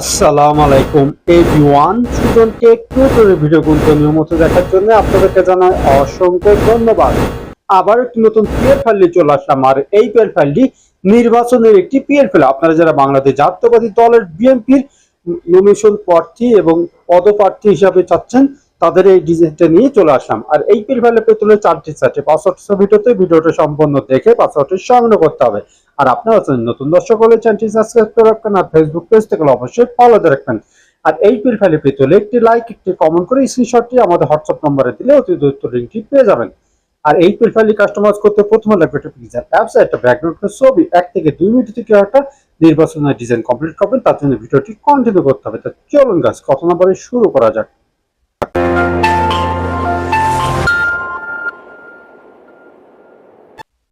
আসসালামু আলাইকুম everyone Sujan tech tutorial video গুলো নিয়মিত দেখার জন্য আপনাদেরকে জানাই অসংখ্য ধন্যবাদ। আবার একটি নতুন পিএল ফাইল নিয়ে চলে আসলাম। আর এই পিএল ফাইলটি নির্বাচনের একটি পিএল ফাইল আপনারা যারা বাংলাদেশ জাতীয়বাদী দলের বিএনপির নমিনেশন প্রার্থী এবং পদপ্রার্থী হিসাবে চাচ্ছেন, তাদের এই ডিজাইনটা নিয়ে চলে আসলাম। আর এই পিএল ফাইলে পেতে হলে চারটি চারটি পাসওয়ার্ড ভিডিওতে ভিডিওটা সম্পূর্ণ দেখে পাসওয়ার্ডটি সংগ্রহ করতে হবে। আর আপনারা হচ্ছেন নতুন দর্শক হলে চ্যানেলটি সাবস্ক্রাইব করে রাখবেন আর ফেসবুক পেজ থেকে অবশ্যই ফলো দিয়ে রাখবেন। আর এই প্রোফাইলে পেতে হলে একটি লাইক একটি কমেন্ট করে স্ক্রিনশটটি আমাদের হোয়াটসঅ্যাপ নম্বরে দিলে অতি দ্রুত লিঙ্কটি পেয়ে যাবেন। আর এই প্রোফাইলটি কাস্টমাইজ করতে প্রথমে লাগবে একটা পিকচার অ্যাপস একটা ব্যাকগ্রাউন্ড ছবি, এক থেকে দুই মিনিট থেকে একটা নির্বাচনের ডিজাইন কমপ্লিট করবেন, তার জন্য ভিডিওটি কন্টিনিউ করতে হবে। তা চলুন গাছ কত নম্বরে শুরু করা যাক।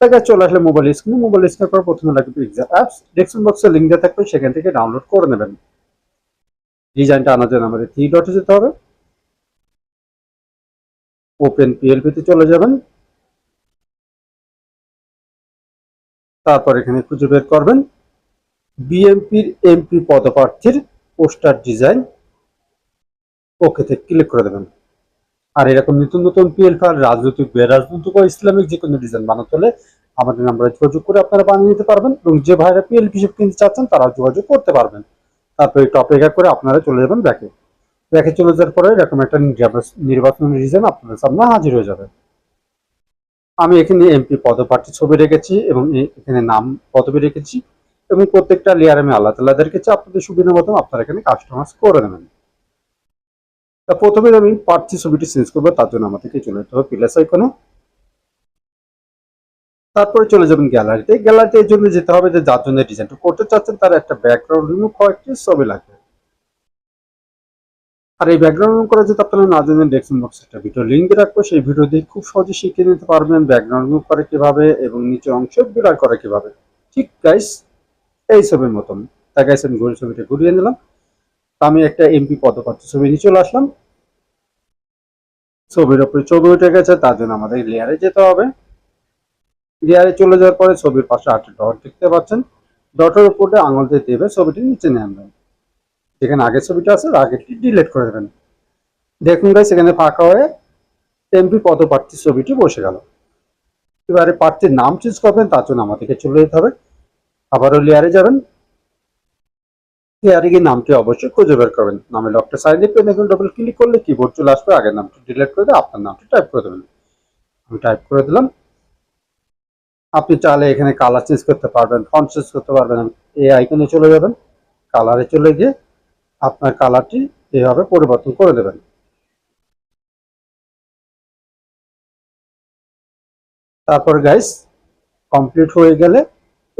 দেখা চলে আসলে মোবাইল স্ক্রিনে মোবাইল স্ক্রিনে পর প্রথমে লাগবে পিকচার অ্যাপস ডেস্কটপ বক্সে লিঙ্ক দেওয়া থাকবে, সেখান থেকে ডাউনলোড করে নেবেন। ডিজাইনটা আনার জন্য আমাদের থ্রি ডটে যেতে হবে। ওপেন পিএলপিতে চলে যাবেন। তারপর এখানে খুঁজে বের করবেন। বিএমপির এমপি পদপ্রার্থীর পোস্টার ডিজাইন ওকেতে ক্লিক করে দেবেন। আর এরকম নতুন নতুন পিএল ফাইল রাজনৈতিক, বেরাজনৈতিক ও ইসলামিক যে কোনো ডিজাইন বানাতে হলে আমাদের নাম্বারে যোগাযোগ করে আপনারা বানিয়ে নিতে পারবেন এবং যে ভাইরা পিএল হিসেবে কিনতে চাচ্ছেন তারাও যোগাযোগ করতে পারবেন। তারপর একটু অপেক্ষা করে আপনারা চলে যাবেন ব্যাকে। ব্যাকে চলে যাওয়ার পরে এরকম একটা নির্বাচনী ডিজাইন আপনাদের সামনে হাজির হয়ে যাবে। আমি এখানে এমপি পদপ্রার্থী ছবি রেখেছি এবং এখানে নাম পদবি রেখেছি এবং প্রত্যেকটা লেয়ার আমি আলাদা আলাদা রেখেছি আপনাদের সুবিধা মতন আপনারা এখানে কাস্টমাইজ করে নেবেন। তা প্রথমে আমি প্রার্থী ছবিটি চেঞ্জ করব, তার জন্য আমাদেরকে চলে যেতে হবে প্লাস আইকনে তারপরে চলে যাবেন গ্যালারিতে গ্যালারিতে এই জন্য যেতে হবে যে যার জন্য ডিজাইনটা করতে চাচ্ছেন, তার একটা ব্যাকগ্রাউন্ড রিমুভ হয় কয়েকটি ছবি লাগবে। আর এই ব্যাকগ্রাউন্ড রিমুভ করা যদি আপনারা না জানেন ডেস্কটপ বক্সে একটা ভিডিও লিঙ্ক রাখব। সেই ভিডিও দিয়ে খুব সহজে শিখে নিতে পারবেন ব্যাকগ্রাউন্ড রিমুভ করে কীভাবে এবং নিচে অংশ ব্লার করে কীভাবে। ঠিক গাইস এই ছবির মতন। তা গাইস আমি ঘুরে ছবিটা ঘুরিয়ে নিলাম। আমি একটা এমপি পদপ্রার্থী ছবি নিয়ে চলে আসলাম। ছবির উপরে ছবি উঠে গেছে, তার জন্য আমাদের লেয়ারে যেতে হবে। লেয়ারে চলে যাওয়ার পরে ছবির পাশে আটটি ডট দেখতে পাচ্ছেন। ডটের উপরে আঙুল দিয়ে দেবে, ছবিটি নিচে নিয়ে আনবেন যেখানে আগের ছবিটা আছে আগেরটি ডিলিট করে দেবেন। দেখুন গাইস সেখানে ফাঁকা হয়ে এমপি পদপ্রার্থী ছবিটি বসে গেল। এবারে প্রার্থীর নাম চুজ করবেন, তার জন্য আমাদেরকে চলে যেতে হবে। আবারও লেয়ারে যাবেন। গিয়ে নামটি অবশ্যই খুঁজে বের করবেন। নামে লকটা সাইড পেন এখন ডবল ক্লিক করলে কিবোর্ড চলে আসবে, আগের নামটি ডিলিট করে আপনার নামটি টাইপ করে দেবেন। আমি টাইপ করে দিলাম। আপনি চাইলে এখানে কালার চেঞ্জ করতে পারবেন ফন্ট চেঞ্জ করতে পারবেন, এই আইকনে চলে যাবেন কালারে চলে গিয়ে আপনার কালারটি এইভাবে পরিবর্তন করে দেবেন। তারপর গাইস কমপ্লিট হয়ে গেলে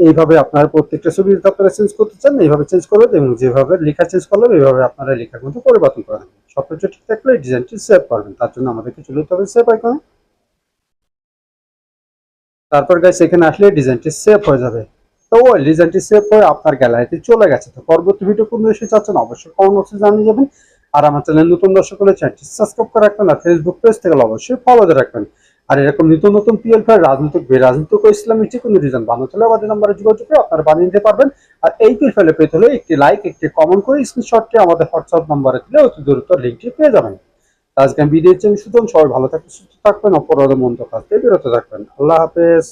এইভাবে আপনার প্রত্যেকটা ছবি আপনারা চেঞ্জ করতে চান, এইভাবে চেঞ্জ করবেন এবং যেভাবে লেখা চেঞ্জ করলে এইভাবে আপনারা লেখার কিন্তু পরিবর্তন করে নেবেন সব কিছু ঠিক থাকলে ডিজাইনটি সেভ করবেন। তার জন্য আমাদেরকে চলে যেতে হবে সেভ আইকনে তারপর গাইস এখানে আসলে ডিজাইনটি সেভ হয়ে যাবে। তো ওই ডিজাইনটি সেভ হয়ে আপনার গ্যালারিতে চলে গেছে। তো পরবর্তী ভিডিও কোন বিষয়ে চাচ্ছেন অবশ্যই কমেন্ট বক্সে জানিয়ে যাবেন। আর আমার চ্যানেল নতুন দর্শক হলে চ্যানেলটি সাবস্ক্রাইব করে রাখবেন। আর ফেসবুক পেজ থেকে অবশ্যই ফলো দিয়ে রাখবেন। আর এরকম নিত্য নতুন পিএল ফাইল রাজনৈতিক বেরাজনৈতিক ও ইসলামিক যে কোনো রিজন বানো চলে আমাদের নাম্বারে যোগাযোগ করে আপনারা বানিয়ে নিতে পারবেন। আর এই পিএল পেতে হলে একটি লাইক একটি কমেন্ট করে স্ক্রিনশটটি আমাদের হোয়াটসঅ্যাপ নাম্বারে দিলে অতি দ্রুত লিঙ্কটি পেয়ে যাবেন। আজকে আমি বিদায় চাই সুতরাং সবাই ভালো থাকবেন, সুস্থ থাকবেন, অপরাধ মন্দ কাজ বিরত থাকবেন। আল্লাহ হাফেজ।